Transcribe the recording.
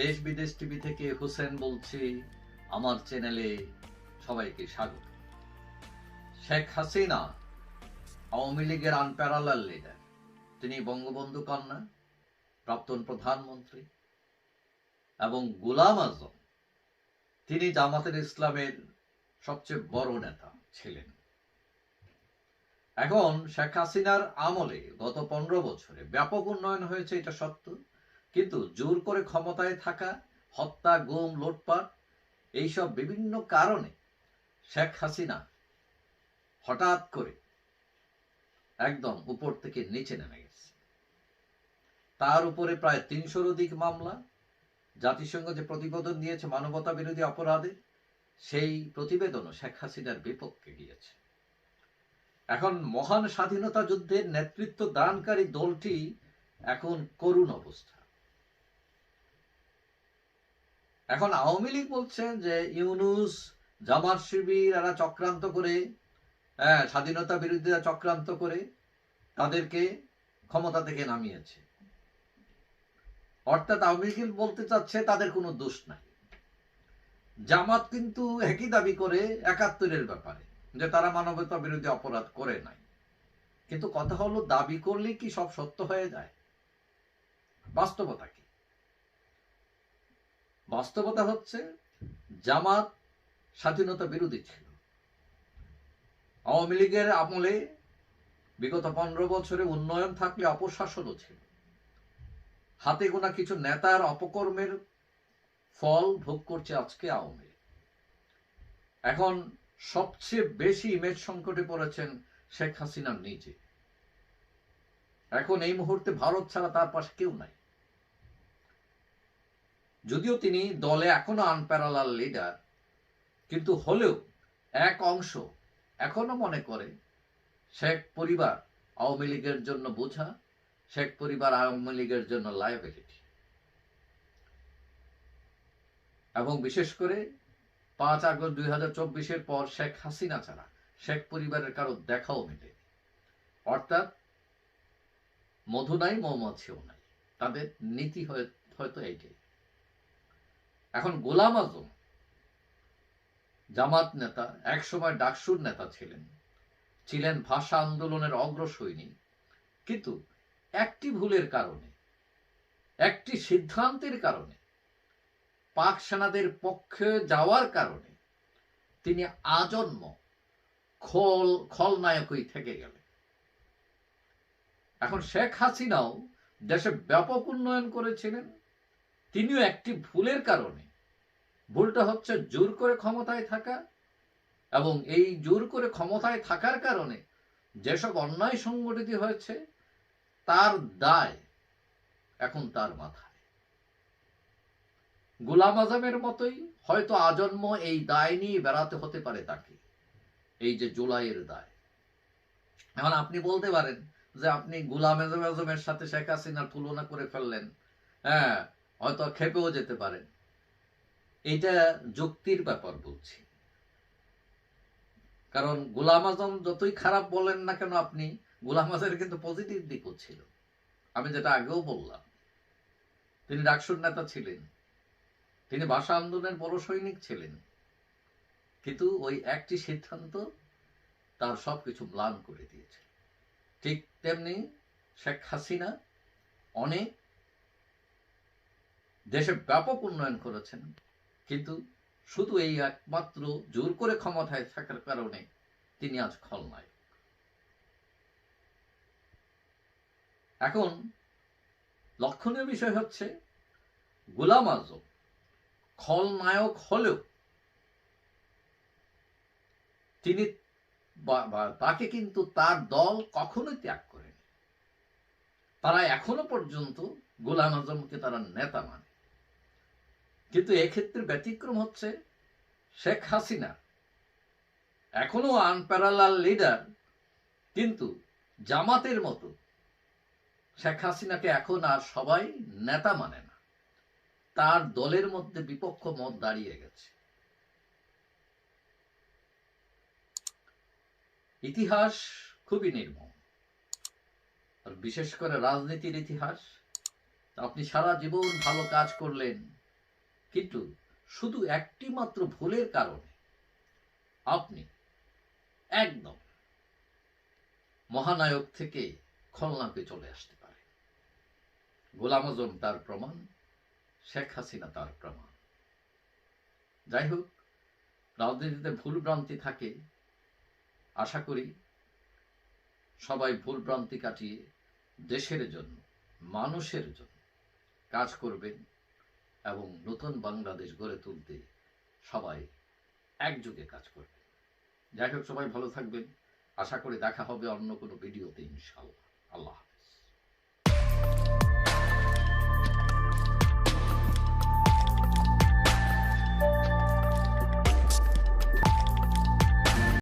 দেশ বিদেশ টিভি থেকে হোসেন বলছি, আমার চ্যানেলে সবাইকে স্বাগত। শেখ হাসিনা আওয়ামী লীগের আনপ্যারালাল লিডার তিনি বঙ্গবন্ধু কন্যা, প্রাক্তন প্রধানমন্ত্রী এবং গোলাম আজম। তিনি জামাতের ইসলামের সবচেয়ে বড় নেতা ছিলেন। এখন শেখ হাসিনার আমলে গত পনেরো বছরে ব্যাপক উন্নয়ন হয়েছে, এটা সত্য। কিন্তু জোর করে ক্ষমতায় থাকা, হত্যা, গুম, লুটপাট, এইসব বিভিন্ন কারণে শেখ হাসিনা হঠাৎ করে একদম উপর থেকে নিচে নেমে গেছে। তার উপরে প্রায় তিনশোর অধিক মামলা, জাতিসংঘ যে প্রতিবেদন দিয়েছে মানবতা বিরোধী অপরাধে, সেই প্রতিবেদনও শেখ হাসিনার বিপক্ষে গিয়েছে। এখন মহান স্বাধীনতা যুদ্ধের নেতৃত্ব দানকারী দলটি এখন করুণ অবস্থা। এখন আওয়ামী লীগ বলছে যে ইউনুস, জামাত শিবির, এরা চক্রান্ত করে হ্যাঁ স্বাধীনতা বিরোধীরা চক্রান্ত করে তাদেরকে ক্ষমতা থেকে নামিয়েছে। অর্থাৎ আওয়ামী লীগ বলতে চাচ্ছে তাদের কোনো দোষ নাই। জামাত কিন্তু একই দাবি করে একাত্তরের ব্যাপারে, যে তারা মানবতা বিরোধী অপরাধ করে নাই। কিন্তু কথা হলো, দাবি করলে কি সব সত্য হয়ে যায়? বাস্তবতা কি? বাস্তবতা হচ্ছে জামাত স্বাধীনতা বিরোধী ছিল। আওয়ামী লীগের আমলে বিগত পনেরো বছরে উন্নয়ন থাকলে অপশাসনও ছিল। হাতে গোনা কিছু নেতার অপকর্মের ফল ভোগ করছে আজকে আওয়ামী এখন সবচেয়ে বেশি ইমেজ সংকটে পড়েছেন শেখ হাসিনা নিজে। এখন এই মুহূর্তে ভারত ছাড়া তার পাশে কেউ নাই। যদিও তিনি দলে এখনও আনপ্যারালাল লিডার কিন্তু হলেও এক অংশ এখনও মনে করে শেখ পরিবার আওয়ামী লীগের জন্য বোঝা, শেখ পরিবার আওয়ামী লীগের জন্য লাইবিলিটি এবং বিশেষ করে পাঁচ আগস্ট দুই হাজার চব্বিশের পর শেখ হাসিনা ছাড়া শেখ পরিবারের কারও দেখাও মেলে অর্থাৎ মধু নাই মৌমাছিও নাই। তাদের নীতি হয়তো এইটাই। এখন গোলাম আজম, জামাত নেতা, একসময় ডাকসুর নেতা ছিলেন। ছিলেন ভাষা আন্দোলনের অগ্রসৈনী কিন্তু একটি ভুলের কারণে, একটি সিদ্ধান্তের কারণে, পাক সেনাদের পক্ষে যাওয়ার কারণে তিনি আজন্ম খল, খলনায়কই থেকে গেলেন। এখন শেখ হাসিনাও দেশে ব্যাপক উন্নয়ন করেছিলেন। তিনিও একটি ভুলের কারণে। ভুলটা হচ্ছে জোর করে ক্ষমতায় থাকা এবং এই জোর করে ক্ষমতায় থাকার কারণে যেসব অন্যায় সংগঠিত হয়েছে, তার দায় এখন তার মাথায়। গোলাম আজমের মতোই হয়তো আজন্ম এই দায় নিয়ে বেড়াতে হতে পারে তাকে, এই যে জুলাইয়ের দায়। এখন আপনি বলতে পারেন যে আপনি গোলাম আজমের সাথে শেখ হাসিনার তুলনা করে ফেললেন। হ্যাঁ হয়তো খেপেও যেতে পারেন। এইটা যুক্তির ব্যাপার বলছি। কারণ গোলাম আজম যতই খারাপ বলেন না কেন আপনি, গোলাম আজমের কিন্তু পজিটিভ দিকও ছিল। আমি যেটা আগেও বললাম, তিনি ডাকসুর নেতা ছিলেন, তিনি ভাষা আন্দোলনের বড় সৈনিক ছিলেন, কিন্তু ওই একটি সিদ্ধান্ত তার সবকিছু ম্লান করে দিয়েছে। ঠিক তেমনি শেখ হাসিনা অনেক দেশে ব্যাপক উন্নয়ন করেছেন। কিন্তু শুধু এই একমাত্র জোর করে ক্ষমতায় থাকার কারণে তিনি আজ খলনায়ক। এখন লক্ষণীয় বিষয় হচ্ছে, গোলাম আজম খলনায়ক হলেও তিনি তাকে কিন্তু তার দল কখনোই ত্যাগ করেনি। তারা এখনও পর্যন্ত গোলাম আজমকে তারা নেতা মানে কিন্তু এক্ষেত্রে ব্যতিক্রম হচ্ছে শেখ হাসিনা। এখনও আনপ্যারালাল লিডার, কিন্তু জামাতের মতো শেখ হাসিনাকে এখন আর সবাই নেতা মানে না। তার দলের মধ্যে বিপক্ষ মত দাঁড়িয়ে গেছে। ইতিহাস খুবই নির্মম। আর বিশেষ করে রাজনীতির ইতিহাস, আপনি সারা জীবন ভালো কাজ করলেন কিন্তু শুধু একটি মাত্র ভুলের কারণে আপনি একদম মহানায়ক থেকে খলনাকে চলে আসতে পারে গোলাম আজম তার প্রমাণ, শেখ হাসিনা তার প্রমাণ। যাই হোক, রাজনীতিতে ভুল ভ্রান্তি থাকে, আশা করি সবাই ভুল ভ্রান্তি কাটিয়ে দেশের জন্য, মানুষের জন্য কাজ করবেন। এবং নতুন বাংলাদেশ গড়ে তুলতে সবাই একযোগে কাজ করবে। যাই হোক, সবাই ভালো থাকবেন। আশা করি দেখা হবে অন্য কোনো ভিডিওতে ইনশাল্লাহ